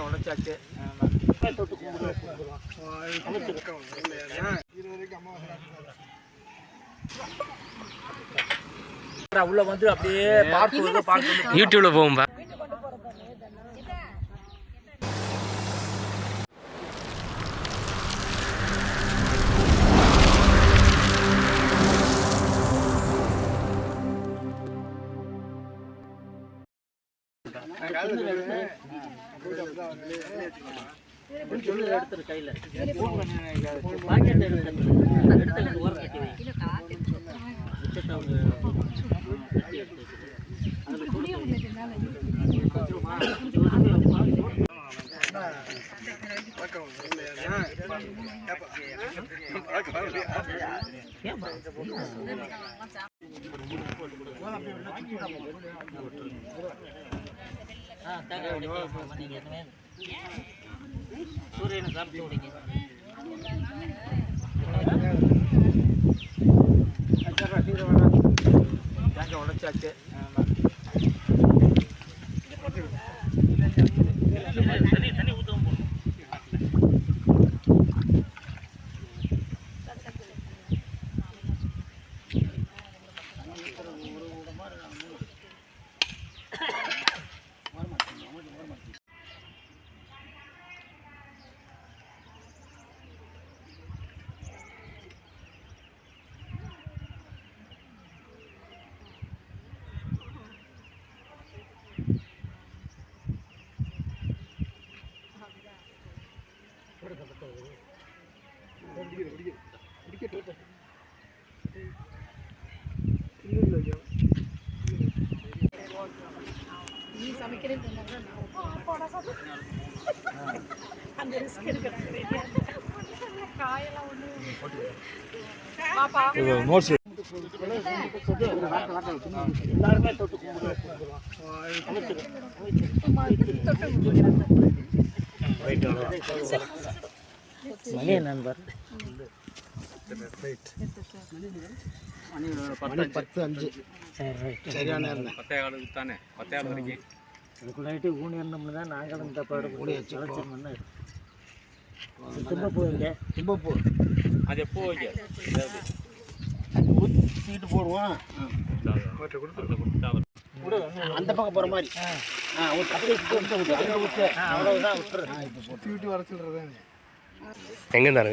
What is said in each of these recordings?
தேங்காய் உடைச்சாச்சு. உள்ள வந்து அப்படியே பார்த்து வந்து பார்த்து வந்து யூடியூப்ல போகும்பா எடுத்துரு கையில பாக்கெட் எடுத்து எடுத்து ஓரம் கட்டி வை அவங்க சூரியனை சாப்பிட்டு விடுங்க தேங்காய் உடைச்சாச்சு தண்ணி தண்ணி ஊற்றவும் போகணும் நீ சமைக்கிறேன்னு சொன்னாங்க. அந்த risk எடுக்கிறேன். காயெல்லாம் ஒண்ணு பாப்பா எல்லாருமே தொட்டு கும்பிடுவோம் மணி நண்பர். பத்து அஞ்சு. சரி ரைட் சரியான இருந்தேன் இதுக்கு நைட்டு ஊனி இருந்தோம்னு தான் நாங்களும் இந்த பாடு கூடி வச்சு தும்பப்பூ இங்கே தும்பப்பூ அது எப்போ வைக்க? சீட்டு போடுவோம். அந்த பக்கம் போகிற மாதிரி. ஆ. ஒரு அப்படியே சுத்தி விட்டு விட்டு. அங்கே விட்டு அவ்வளவுதான் விட்டுரு. இப்போ போட்டு விட்டு வர சொல்கிறேன் எங்க இருந்தாரு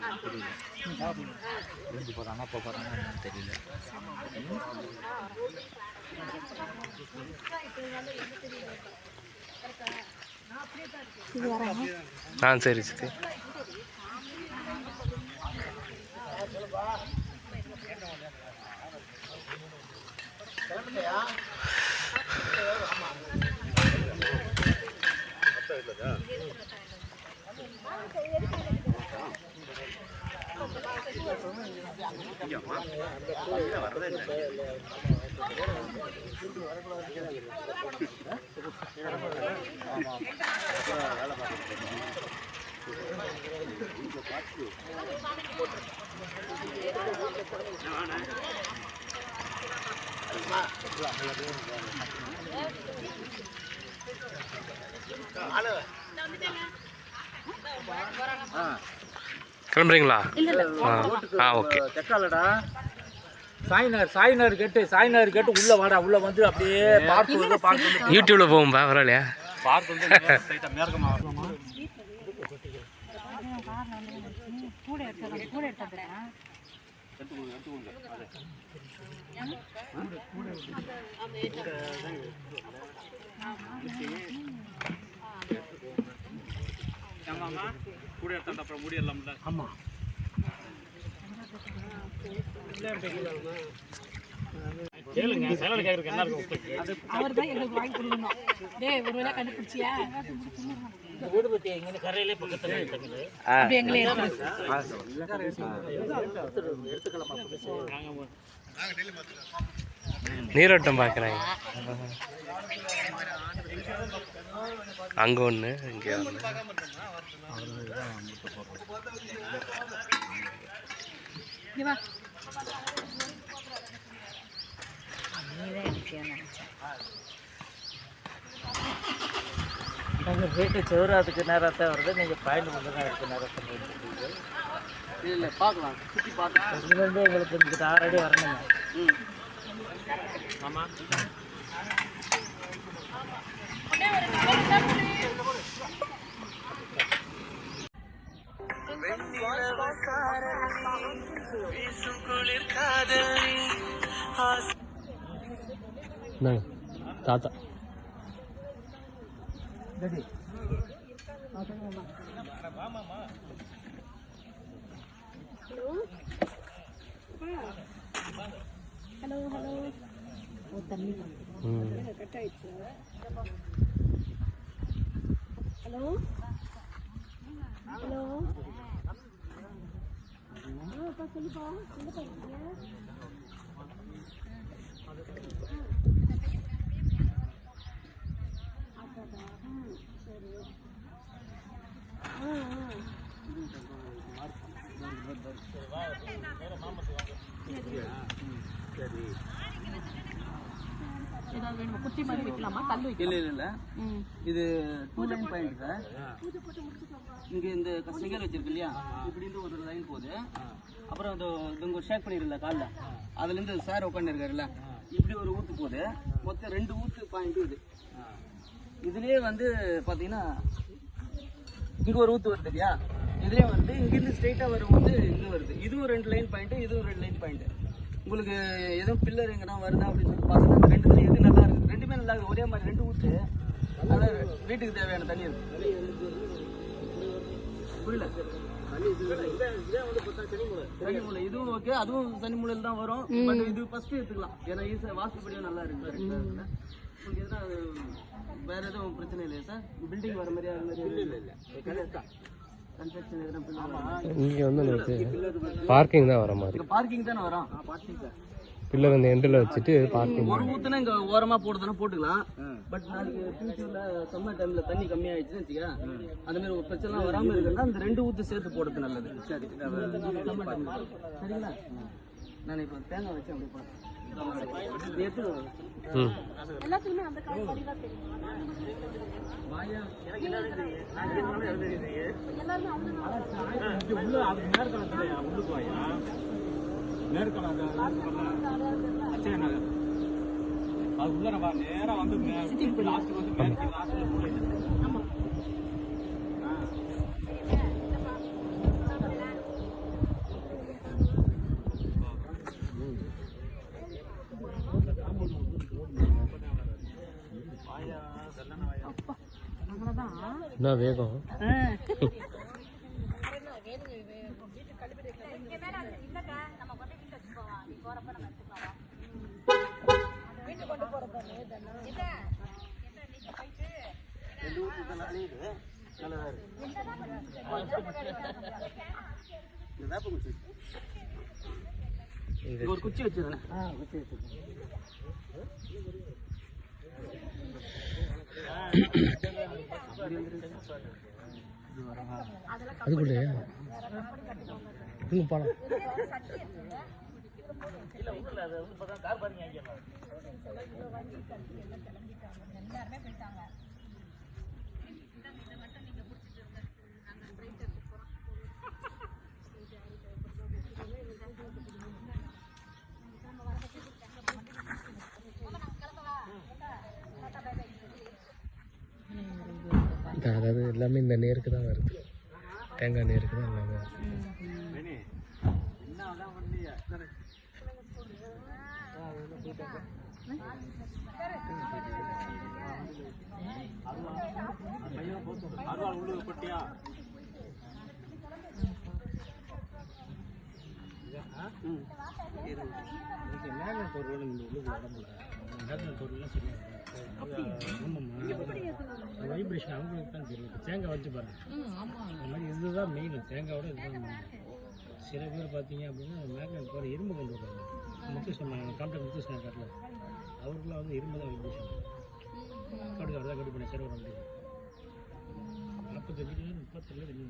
பண்ணி எங்கிற போக இருக்கும் கோயில் ஆ சரி சரி. கிளம்புறீங்களா? ஆ ஆ ஓகே. தெக்காலடா சாய்நகர் சாய்நகர் கேட்டு சாய்நகர் கேட்டு உள்ள வாடா உள்ள வந்து அப்படியே பார்த்து வந்து பார்த்து வந்து யூடியூப்ல போகும்பா பரவாயில்லையா பார்க் வந்து ஸ்ட்ரைட்டாக மேற்கமாக வரலாமா கூட எடுத்து கூட எடுத்து ஆமாம்மா கூட எடுத்தாண்ட அப்புறம் முடியலாம்ல ஆமாம் கேளுங்க சேலரி கேட்குறதுக்கு என்ன உங்களுக்கு அவர் தான் எங்களுக்கு வாங்கி கொடுக்கணும். டேய் ஒரு வேளை கண்டுபிடிச்சியா? ஊடுபத்தி இங்கே கரையிலே பக்கத்தில் இருக்குது. எங்களே நீரோட்டம் பார்க்குறாங்க. அங்கே ஒன்று இங்கே ஒன்று உங்கள் வீட்டு சௌராத்துக்கு நேரம் தான் வருது. நீங்கள் பாயிண்ட் மட்டும் தான் பண்ணிட்டு இல்லை பார்க்கலாம். சுற்றி பார்க்கலாம். இதுலேருந்து உங்களுக்கு இங்கிட்ட ஆல்ரெடி வரணுங்க ஆமாம் இந்தாங்க தாத்தா ஹலோ ஹலோ ஓ தண்ணி ம் கட் ஆயிடுச்சு ஹலோ ஹலோ அப்பா சொல்லுப்பா சொல்லுப்பா இல்லை இல்லை இல்லை. ம். இது டூ லைன் பாயிண்ட் சார். இங்கே இந்த சிங்கர் வச்சிருக்கு இல்லையா? இப்படின்னு ஒரு லைன் போகுது அப்புறம் அது இது உங்க ஷேக் பண்ணிருல காலில். அதுலேருந்து சார் உட்காந்துருக்காருல்ல இப்படி ஒரு ஊத்து போகுது மொத்தம் ரெண்டு ஊத்து பாயிண்ட் இது. இதுலயே வந்து பார்த்தீங்கன்னா இங்கே ஒரு ஊத்து வருது இல்லையா இதுலயே வந்து இங்கிருந்து ஸ்ட்ரைட்டாக வரும் ஊத்து இங்கே வருது. இதுவும் ரெண்டு லைன் பாயிண்ட் இதுவும் ரெண்டு லைன் பாயிண்ட் உங்களுக்கு எதுவும் பில்லர் எங்கன்னா வருதா அப்படின்னு சொல்லி பார்த்தீங்கன்னா இந்த ரெண்டுத்துல எது ரெண்டுமே நல்லா இருக்குது ஒரே மாதிரி ரெண்டு ஊத்து. நல்லா வீட்டுக்கு தேவையான தண்ணி இருக்கு. புரியல? தண்ணி மூலை. இதுவும் ஓகே அதுவும் தண்ணி மூலையில் தான் வரும். பட் இது ஃபர்ஸ்ட் எடுத்துக்கலாம். ஏன்னா ஈஸியாக வாஸ்துபடியும் நல்லா இருக்கு. உங்களுக்கு எதுனா வேற எதுவும் பிரச்சனை இல்லையா சார் பில்டிங் வர மாதிரியா பார்க்கிங் தான் வர மாதிரி. பார்க்கிங் தானே வரும்? பார்க்கிங் சார் பில்லர் அந்த எண்டில் வச்சுட்டு பார்க்கிங் ஒரு ஊத்துனா இங்க ஓரமா போடுறதுனா போட்டுக்கலாம். பட் நாளைக்கு ஃபியூச்சர்ல சம்மர் டைம்ல தண்ணி கம்மியாயிடுச்சுன்னு வச்சுக்க அந்த மாதிரி ஒரு பிரச்சனை வராம இருக்குன்னா அந்த ரெண்டு ஊத்து சேர்த்து போடுறது நல்லது. சரி சரிங்களா? நான் இப்போ தேங்காய் வச்சு அப்படி போடுறேன் எல்லாத்துக்குமே அந்த அச்சய நகர் அது உள்ள நம்ம நேராக வந்து லாஸ்ட்டுக்கு வந்து மேற்கு லாஸ்ட்டில் மூலையில். என்ன வேகம் ரெண்டு ஊத்து தான் அழியுது நல்லதா இருக்கு இந்த வேப்ப குச்சி இங்க ஒரு குச்சி வச்சிருந்தேன். ஆ குச்சி வச்சிருக்கேன் அதுக்குள்ளே ம் போகலாம் இல்லை ஊரில் அது வந்து பார்த்தா கார் பார்க்கிங் ஆகிக்கலாம் இந்த- அதாவது எல்லாமே இந்த நேருக்கு தான் வருது. தேங்காய் நேருக்கு தான் எல்லாமே வருது. வைப்ரேஷன் அவங்களுக்கு தான் தெரியும் தேங்காய் வச்சு பாருங்க அந்த மாதிரி இதுதான் மெயின் தேங்காயோட இதுதான். சில பேர் பார்த்தீங்க அப்படின்னா மேக்னெட் போகிற இரும்பு கொண்டு வருவாங்க முத்துசன் காம்ப்ளெக்ஸ் முத்துசன் காட்டில் அவருக்குலாம் வந்து இரும்பு தான் வைப்ரேஷன் கடுகு அவர் தான் கட்டு பண்ணி சரி வந்து நாற்பத்தஞ்சு முப்பத்தெல்லாம் வெளியே